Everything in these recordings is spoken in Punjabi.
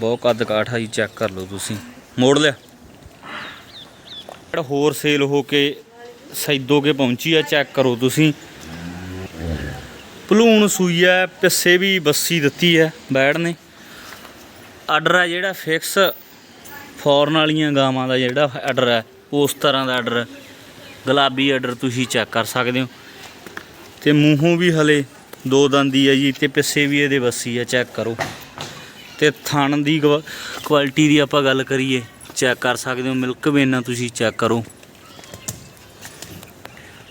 ਬਹੁਤ ਕੱਦ ਕਾਠਾ ਜੀ ਚੈੱਕ ਕਰ ਲਓ ਤੁਸੀਂ। ਮੋੜ ਲਿਆ। ਜਿਹੜਾ ਹੋਰ ਸੇਲ ਹੋ ਕੇ ਸੈਦੋ ਕੇ ਪਹੁੰਚੀ ਆ ਚੈੱਕ ਕਰੋ ਤੁਸੀਂ। ਭਲੂਣ ਸੂਈ ਹੈ ਪਿੱਸੇ ਵੀ ਬੱਸੀ ਦਿੱਤੀ ਹੈ ਬੈੜ ਨੇ। ਆਰਡਰ ਆ ਜਿਹੜਾ ਫਿਕਸ ਫੋਰਨ ਵਾਲੀਆਂ ਗਾਵਾਂ ਦਾ ਜਿਹੜਾ ਆਰਡਰ ਹੈ ਉਸ ਤਰ੍ਹਾਂ ਦਾ ਆਰਡਰ ਗੁਲਾਬੀ ਆਰਡਰ ਤੁਸੀਂ ਚੈੱਕ ਕਰ ਸਕਦੇ ਹੋ। ਤੇ ਮੂੰਹੋਂ ਵੀ ਹਲੇ ਦੋ ਦੰਦੀ ਹੈ ਜੀ, ਤੇ ਪਿੱਸੇ ਵੀ ਇਹਦੇ ਬੱਸੀ ਆ ਚੈੱਕ ਕਰੋ। ਤੇ ਥਣ ਦੀ ਕੁਆ- ਕੁਆਲਿਟੀ ਦੀ ਆਪਾਂ ਗੱਲ ਕਰੀਏ ਚੈੱਕ ਕਰ ਸਕਦੇ ਹੋ ਮਿਲਕ ਵੇਨਾ ਤੁਸੀਂ ਚੈੱਕ ਕਰੋ।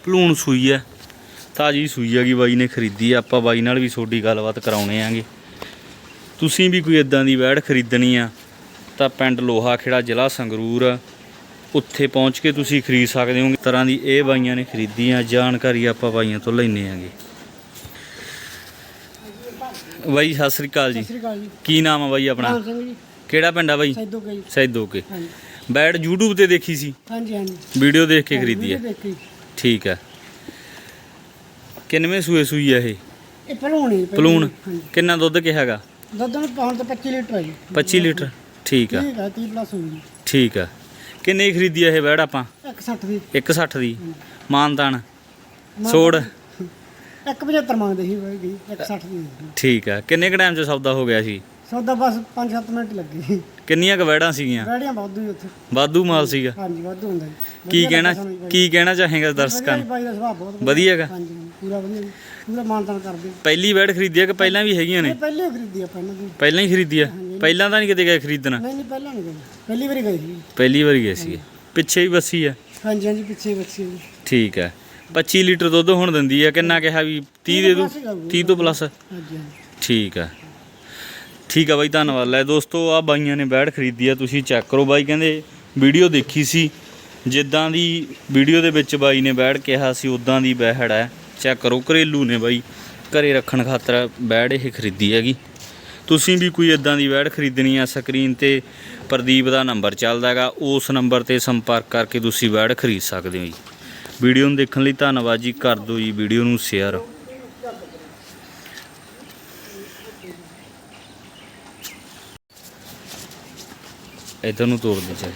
ਭਲੂਣ ਸੂਈ ਹੈ, ਤਾਜੀ ਸੂਈ ਹੈਗੀ ਬਾਈ ਨੇ ਖਰੀਦੀ ਆ ਆਪਾਂ ਬਾਈ ਨਾਲ ਵੀ ਤੁਹਾਡੀ ਗੱਲਬਾਤ ਕਰਾਉਣੇ ਆਂਗੇ ਤੁਸੀਂ ਵੀ ਕੋਈ ਇਦਾਂ ਦੀ ਵੈੜ ਖਰੀਦਣੀ ਆ, ਤਾਂ ਪਿੰਡ ਲੋਹਾ ਖੇੜਾ ਜ਼ਿਲ੍ਹਾ ਸੰਗਰੂਰ ਆ। ਉੱਥੇ ਪਹੁੰਚ ਕੇ ਤੁਸੀਂ ਖਰੀਦ ਸਕਦੇ ਹੋ ਤਰ੍ਹਾਂ ਦੀ ਇਹ ਬਾਈਆਂ ਨੇ ਖਰੀਦੀ ਆ ਜਾਣਕਾਰੀ ਆਪਾਂ ਬਾਈਆਂ ਤੋਂ ਲੈਣੇ ਆਂਗੇ ਬਾਈ ਸਤਿ ਸ੍ਰੀ ਅਕਾਲ ਜੀ। ਸਤਿ ਸ੍ਰੀ ਅਕਾਲ ਜੀ। ਕੀ ਨਾਮ ਆ ਬਾਈ ਆਪਣਾ? ਰਾਮ ਸਿੰਘ ਜੀ। ਕਿਹੜਾ ਪਿੰਡ ਆ ਬਾਈ? ਸੈਦੋ ਗਈ ਹਾਂਜੀ। ਬੈਡ YouTube ਤੇ ਦੇਖੀ ਸੀ? ਹਾਂਜੀ ਹਾਂਜੀ। ਵੀਡੀਓ ਦੇਖ ਕੇ ਖਰੀਦੀ ਹੈ ਦੇਖੀ। ਠੀਕ ਹੈ ਕਿੰਨਵੇਂ ਸੂਏ ਸੂਈ ਆ ਇਹ? ਪਲੂਣ ਕਿੰਨਾ ਦੁੱਧ ਕਿਹਾਗਾ? ਦੁੱਧ ਨੂੰ ਪਾਉਣ ਤਾਂ 25 ਲੀਟਰ ਹੈ ਜੀ। 25 ਲੀਟਰ। ਠੀਕ ਆ। ਠੀਕ ਹੈ 30 ਪਲੱਸ ਹੋਈ ਜੀ। ਠੀਕ ਆ। ਕਿੰਨੇ ਖਰੀਦੀ ਆ ਇਹ ਬੈੜ ਆਪਾਂ? 160 ਦੀ। 160 ਦੀ। ਮਾਨਤਾਨ। ਸੋੜ। 175 ਮੰਗਦੇ ਸੀ ਬਾਈ ਜੀ 160 ਦੀ। ਠੀਕ ਆ। ਕਿੰਨੇ ਕ ਟਾਈਮ ਚ ਸੌਦਾ ਹੋ ਗਿਆ ਸੀ? ਸੌਦਾ ਬਸ 5-7 ਮਿੰਟ ਲੱਗੇ ਕਿੰਨੀਆਂ ਕ ਬੈੜਾਂ ਸੀਗੀਆਂ? ਵਾਧੂ ਹੀ ਉੱਥੇ। ਵਾਧੂ ਮਾਲ ਸੀਗਾ। ਹਾਂਜੀ ਵਾਧੂ ਹੁੰਦਾ ਜੀ ਕੀ ਵਧੀਆ ਕਹਿਣਾ ਲੱਗਾ ਸਾਨੂੰ ਜੀ ਬਾਈ। ਕੀ ਕਹਿਣਾ ਚਾਹੇਗਾ ਵਧੀਆ ਦਰਸ਼ਕਾਂ ਜੀ ਨੂੰ? ਬਾਈ ਦਾ ਸੁਭਾਅ ਬਹੁਤ ਵਧੀਆ। ਹੈਗਾ? ਹਾਂਜੀ ਪੂਰਾ ਵਧੀਆ ਜੀ। ਪੂਰਾ ਮਾਨਤਾਨ ਕਰਦੇ। ਪਹਿਲੀ ਬੈੜ ਖਰੀਦੀ ਆ ਕਿ ਪਹਿਲਾਂ ਵੀ ਹੈਗੀਆਂ ਨੇ? ਇਹ ਪਹਿਲੇ ਹੀ ਖਰੀਦੀ ਆਪਾਂ ਇਹਨਾਂ ਦੀ। ਪਹਿਲਾਂ ਹੀ ਖਰੀਦੀ ਆ? ਪਹਿਲਾਂ ਤਾਂ ਨਹੀਂ ਕਿਤੇ ਗਏ ਖਰੀਦਣ? ਨਹੀਂ ਨਹੀਂ ਪਹਿਲਾਂ ਨਹੀਂ ਗਈ ਪਹਿਲੀ ਵਾਰੀ ਗਈ ਸੀ। ਪਹਿਲੀ ਵਾਰੀ ਗਏ ਸੀ ਪਿੱਛੇ ਹੀ ਬੱਸੀ ਆ? ਹਾਂਜੀ ਹਾਂਜੀ ਪਿੱਛੇ ਬੱਚੇ ਠੀਕ ਹੈ 25 ਲੀਟਰ ਦੁੱਧ ਹੁਣ ਦਿੰਦੀ ਹੈ ਕਿੰਨਾ ਕਿਹਾ ਵੀ 30 ਦੇ ਦੂ 30 ਤੋਂ ਪਲੱਸ ਹਾਂਜੀ ਠੀਕ ਹੈ ਠੀਕ ਹੈ ਬਾਈ ਧੰਨਵਾਦ। ਲੈ ਦੋਸਤੋ ਆ ਬਾਈਆਂ ਨੇ ਬੈੜ ਖਰੀਦੀ ਆ ਤੁਸੀਂ ਚੈੱਕ ਕਰੋ। ਬਾਈ ਕਹਿੰਦੇ ਵੀਡੀਓ ਦੇਖੀ ਸੀ ਜਿੱਦਾਂ ਦੀ ਵੀਡੀਓ ਦੇ ਵਿੱਚ ਬਾਈ ਨੇ ਬੈੜ ਕਿਹਾ ਸੀ ਉਦਾਂ ਦੀ ਬੈੜ ਹੈ ਚੈੱਕ ਕਰੋ ਘਰੇਲੂ ਨੇ ਬਾਈ। ਘਰੇ ਰੱਖਣ ਖਾਤਰ ਬੈੜ ਇਹ ਖਰੀਦੀ ਹੈਗੀ। ਤੁਸੀਂ ਵੀ ਕੋਈ ਇਦਾਂ ਦੀ ਬੈੜ ਖਰੀਦਣੀ ਆ ਸਕਰੀਨ ਤੇ ਪ੍ਰਦੀਪ ਦਾ ਨੰਬਰ ਚੱਲਦਾ ਹੈਗਾ। ਉਸ ਨੰਬਰ ਤੇ ਸੰਪਰਕ ਕਰਕੇ ਤੁਸੀਂ ਬੈੜ ਖਰੀਦ ਸਕਦੇ ਹੋ ਜੀ। ਵੀਡੀਓ ਨੂੰ ਦੇਖਣ ਲਈ ਧੰਨਵਾਦ ਜੀ। ਕਰ ਦਿਓ ਜੀ ਵੀਡੀਓ ਨੂੰ ਸ਼ੇਅਰ ਇਧਰ ਨੂੰ ਤੋੜ ਦੇ ਚਾਹੇ।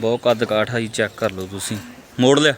ਬਹੁਤ ਕੱਦ ਕਾਠਾ ਜੀ ਚੈੱਕ ਕਰ ਲਓ ਤੁਸੀਂ। ਮੋੜ ਲਿਆ।